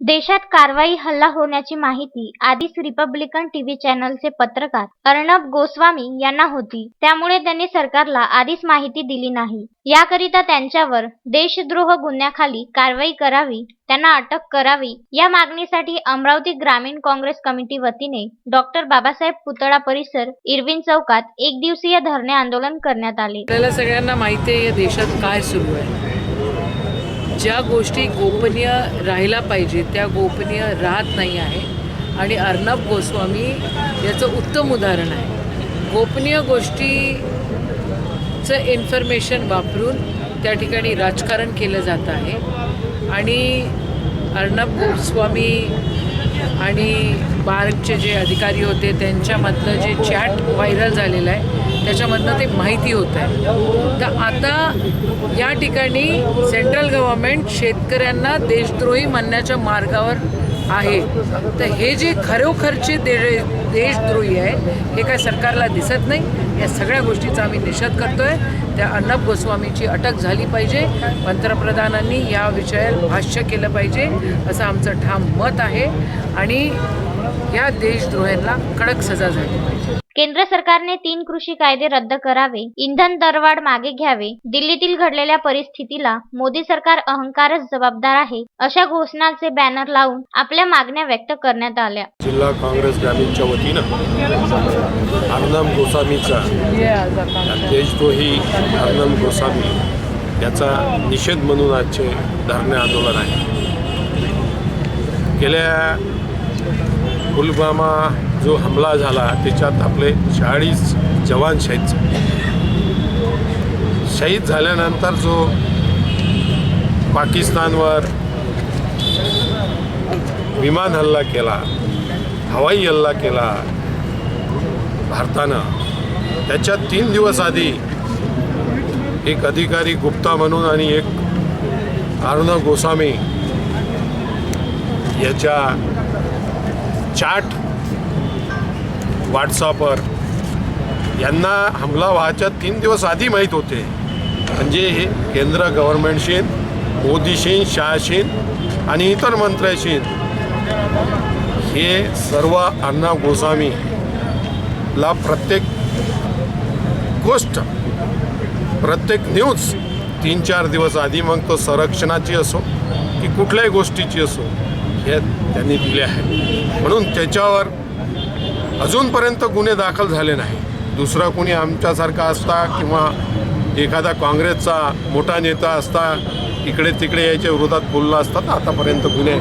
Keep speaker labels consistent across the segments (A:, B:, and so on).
A: देशात कारवाई हल्ला होण्याची माहिती आधीच रिपब्लिकन टीव्ही चॅनलचे पत्रकार अर्णब गोस्वामी यांना होती. त्यामुळे त्यांनी सरकारला आधीच माहिती दिली नाही. याकरिता त्यांच्यावर देशद्रोह गुन्ह्याखाली कारवाई करावी त्यांना अटक करावी या मागणीसाठी अमरावती ग्रामीण काँग्रेस कमिटी वतीने डॉक्टर बाबासाहेब पुतळा परिसर इरविन चौकात एक दिवसीय धरणे आंदोलन करण्यात आले.
B: आपल्याला सगळ्यांना माहिती आहे देशात काय सुरू आहे. ज्या गोष्टी गोपनीय राहायला पाहिजे त्या गोपनीय राहत नाही आहे. आणि अर्णब गोस्वामी याचं उत्तम उदाहरण आहे. गोपनीय गोष्टीचं इन्फॉर्मेशन वापरून त्या ठिकाणी राजकारण केलं जात आहे. आणि अर्णब गोस्वामी आणि बार्कचे जे अधिकारी होते त्यांच्यामधलं जे चॅट व्हायरल झालेलं आहे त्याच्यामधनं ते माहिती होत आहे. तर आता या ठिकाणी सेंट्रल गव्हर्मेंट शेतकऱ्यांना देशद्रोही म्हणण्याच्या मार्गावर आहे. तर हे जे खरोखरचे दे देशद्रोही आहे हे काय सरकारला दिसत नाही? या सगळ्या गोष्टीचा आम्ही निषेध करतो आहे त्या अर्णब गोस्वामीची अटक झाली पाहिजे. पंतप्रधानांनी या विषयावर भाष्य केलं पाहिजे. असं आमचं ठाम मत आहे. आणि या देशद्रोह्यांना कडक सजा झाली. पाहिजे
A: केंद्र सरकारने तीन कृषी कायदे रद्द करावे इंधन दरवाढ मागे घ्यावे दिल्लीतील घडलेल्या परिस्थितीला मोदी सरकार अहंकारच जबाबदार आहे अशा घोषणांचे बॅनर लावून आपल्या मागण्या व्यक्त करण्यात आल्या.
C: जिल्हा काँग्रेस ग्रामीणच्या वतीनं अर्णब गोस्वामीचा देशद्रोही अर्णब गोस्वामी याचा निषेध म्हणून आजचे धरणे आंदोलन आहे. गेल्या पुलवामा जो हमला झाला त्याच्यात आपले चाळीस जवान शहीद झाले. शहीद झाल्यानंतर जो पाकिस्तानवर विमान हल्ला केला हवाई हल्ला केला भारतानं त्याच्या तीन दिवस आधी एक अधिकारी गुप्ता म्हणून आणि एक अर्णव गोस्वामी याच्या चॅट व्हॉट्सअपवर. यांना हमला व्हायच्या तीन दिवस आधी माहीत होते. म्हणजे हे केंद्र गव्हर्नमेंटशी मोदीशी शहाशीन आणि इतर मंत्र्याशी हे सर्व अण्णा गोस्वामीला प्रत्येक गोष्ट प्रत्येक न्यूज तीन चार दिवस आधी मग तो संरक्षणाची असो की कुठल्याही गोष्टीची असो हे त्यांनी दिले आहे म्हणून त्याच्यावर अजूनपर्यंत गुन्हे दाखल झाले नाही. दुसरा कोणी आमच्यासारखा असता किंवा एखादा काँग्रेसचा मोठा नेता असता इकडे तिकडे याच्या विरोधात बोलला असता तर आतापर्यंत गुन्हे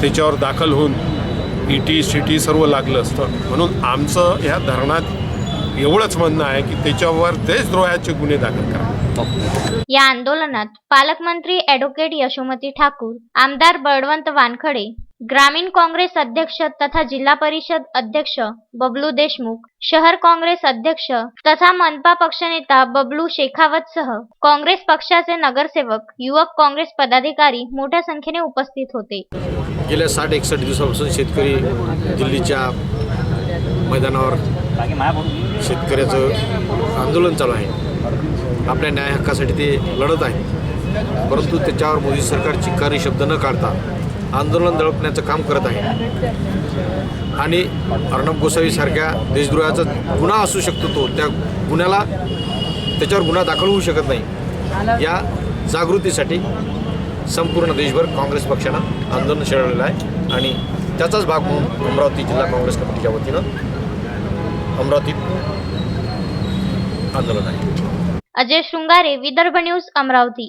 C: त्याच्यावर दाखल होऊन ई टी सी टी सर्व लागलं असतं. म्हणून आमचं ह्या धरणात एवढंच म्हणणं आहे की त्याच्यावर देशद्रोहाचे गुन्हे दाखल करा.
A: या आंदोलनात पालकमंत्री ॲडव्होकेट यशोमती ठाकूर आमदार बळवंत वानखडे ग्रामीण काँग्रेस अध्यक्ष तथा जिल्हा परिषद अध्यक्ष बबलू देशमुख शहर काँग्रेस अध्यक्ष तथा मनपा पक्षनेता बबलू शेखावतसह काँग्रेस पक्षाचे नगरसेवक युवक काँग्रेस पदाधिकारी मोठ्या संख्येने उपस्थित होते.
D: गेल्या साठ एकसष्ट दिवसापासून शेतकरी दिल्लीच्या मैदानावर शेतकऱ्याचं आंदोलन चालू आहे. आपल्या न्याय हक्कासाठी ते लढत आहे परंतु त्याच्यावर मोदी सरकार चिकारी शब्द न काढता आंदोलन दळपण्याचं काम करत आहे. आणि अर्णब गोसावीसारख्या देशद्रोहाचा गुन्हा असू शकतो तो त्या गुन्ह्याला त्याच्यावर गुन्हा दाखल होऊ शकत नाही. या जागृतीसाठी संपूर्ण देशभर काँग्रेस पक्षानं आंदोलन छेडलेलं आहे आणि त्याचाच भाग म्हणून अमरावती जिल्हा काँग्रेस कमिटीच्या वतीनं अमरावतीत आंदोलन आहे.
A: अजय शृंगारे विदर्भ न्यूज अमरावती